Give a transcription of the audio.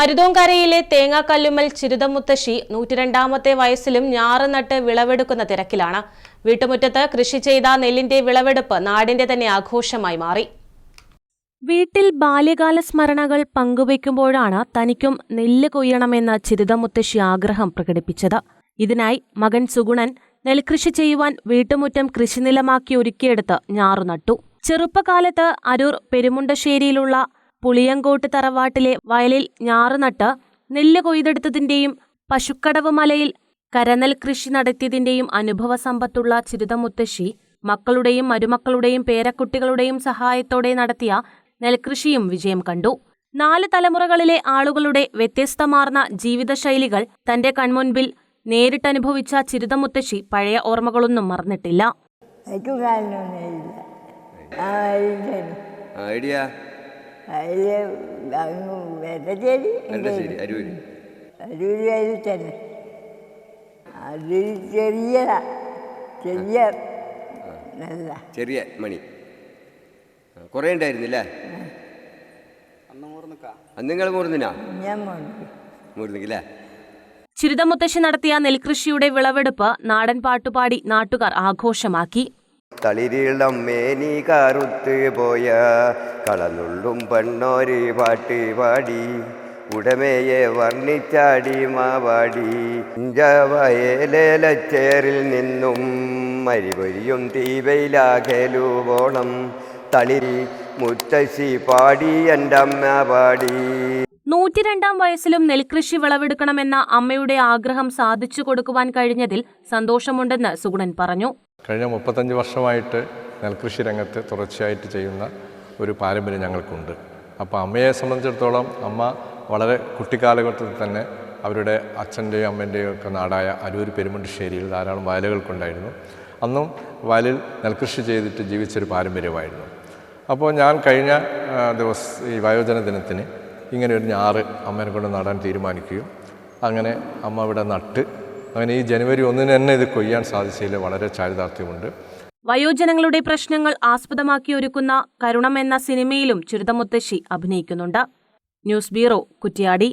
മരുതോങ്കരയിലെ തേങ്ങാക്കല്ലുമൽ ചിരുതമുത്തശ്ശി നൂറ്റിരണ്ടാമത്തെ വയസ്സിലും ഞാറ് നട്ട് വിളവെടുക്കുന്ന തിരക്കിലാണ്. വീട്ടുമുറ്റത്ത് കൃഷി ചെയ്ത നെല്ലിന്റെ വിളവെടുപ്പ് നാടിന്റെ തന്നെ ആഘോഷമായി മാറി. വീട്ടിൽ ബാല്യകാല സ്മരണകൾ പങ്കുവയ്ക്കുമ്പോഴാണ് തനിക്കും നെല്ല് കൊയ്യണമെന്ന് ചിരുതമുത്തശ്ശി ആഗ്രഹം പ്രകടിപ്പിച്ചത്. ഇതിനായി മകൻ സുഗുണൻ നെൽകൃഷി ചെയ്യുവാൻ വീട്ടുമുറ്റം കൃഷിനിലമാക്കി ഒരുക്കിയെടുത്ത് ഞാറു നട്ടു. ചെറുപ്പകാലത്ത് അരൂർ പെരുമുണ്ടശ്ശേരിയിലുള്ള പുളിയങ്കോട്ട് തറവാട്ടിലെ വയലിൽ ഞാറുനട്ട് നെല്ല് കൊയ്തെടുത്തതിന്റെയും പശുക്കടവ് മലയിൽ കരനൽ കൃഷി നടത്തിയതിന്റെയും അനുഭവ സമ്പത്തുള്ള ചിരുതമുത്തശ്ശി മക്കളുടെയും മരുമക്കളുടെയും പേരക്കുട്ടികളുടെയും സഹായത്തോടെ നടത്തിയ നെൽകൃഷിയും വിജയം കണ്ടു. നാല് തലമുറകളിലെ ആളുകളുടെ വ്യത്യസ്തമാർന്ന ജീവിതശൈലികൾ തന്റെ കൺമുൻപിൽ നേരിട്ടനുഭവിച്ച ചിരുതമുത്തശ്ശി പഴയ ഓർമ്മകളൊന്നും മറന്നിട്ടില്ല. ഐഡിയ. അതിൽ അങ്ങ് വെട്ടച്ചേരി നല്ല ശരി അരൂര്. അരൂര് വയലിൽ തന്നെ. അതിൽ ചെറിയതാ. ചെറിയ നല്ല. ചെറിയ മണി. കുറേ ഉണ്ടായിരുന്നില്ലേ? അന്ന് നിങ്ങൾ മൂർന്നിനാ? ഞാൻ മൂർന്നിക്കില്ലേ ചിരുതമുത്തശ്ശി നടത്തിയ നെൽകൃഷിയുടെ വിളവെടുപ്പ് നാടൻ പാട്ടുപാടി നാട്ടുകാർ ആഘോഷമാക്കി. തളിരിളം മേനി കറുത്ത് പോയ കളനുള്ളും പെണ്ണോരി പാട്ട് പാടി. ഉടമയെ വർണിച്ചാടി മാവാടി. വയലേലച്ചേറിൽ നിന്നും മരിപൊരിയും തീവയിലാകലു പോണം തളിരി മുത്തശ്ശി പാടി എന്റെ അമ്മ പാടി. നൂറ്റിരണ്ടാം വയസ്സിലും നെൽകൃഷി വിളവെടുക്കണമെന്ന അമ്മയുടെ ആഗ്രഹം സാധിച്ചു കൊടുക്കുവാൻ കഴിഞ്ഞതിൽ സന്തോഷമുണ്ടെന്ന് സുഗുണൻ പറഞ്ഞു. കഴിഞ്ഞ മുപ്പത്തഞ്ച് വർഷമായിട്ട് നെൽകൃഷി രംഗത്ത് തുടർച്ചയായിട്ട് ചെയ്യുന്ന ഒരു പാരമ്പര്യം ഞങ്ങൾക്കുണ്ട്. അപ്പോൾ അമ്മയെ സംബന്ധിച്ചിടത്തോളം അമ്മ വളരെ കുട്ടിക്കാലഘട്ടത്തിൽ തന്നെ അവരുടെ അച്ഛന്റെയും അമ്മേന്റെയും ഒക്കെ നാടായ അരൂർ പെരുമണ്ടിശ്ശേരിയിൽ ധാരാളം വയലുകൾക്കുണ്ടായിരുന്നു. അന്നും വയലിൽ നെൽകൃഷി ചെയ്തിട്ട് ജീവിച്ചൊരു പാരമ്പര്യമായിരുന്നു. അപ്പോൾ ഞാൻ കഴിഞ്ഞ ദിവസം ഈ വയോജന ദിനത്തിന് ഇങ്ങനെ ഒരു ഞാറ് അമ്മേനെ കൊണ്ട് നടാൻ തീരുമാനിക്കുകയും അങ്ങനെ അമ്മ ഇവിടെ നട്ട് അങ്ങനെ ഈ ജനുവരി ഒന്നിന് തന്നെ ഇത് കൊയ്യാൻ സാധിച്ചതിൽ വളരെ ചാരിതാർത്ഥ്യമുണ്ട്. വയോജനങ്ങളുടെ പ്രശ്നങ്ങൾ ആസ്പദമാക്കി ഒരുക്കുന്ന കരുണം എന്ന സിനിമയിലും ചിരുതമുത്തശ്ശി അഭിനയിക്കുന്നുണ്ട്. News bureau Kuttiady.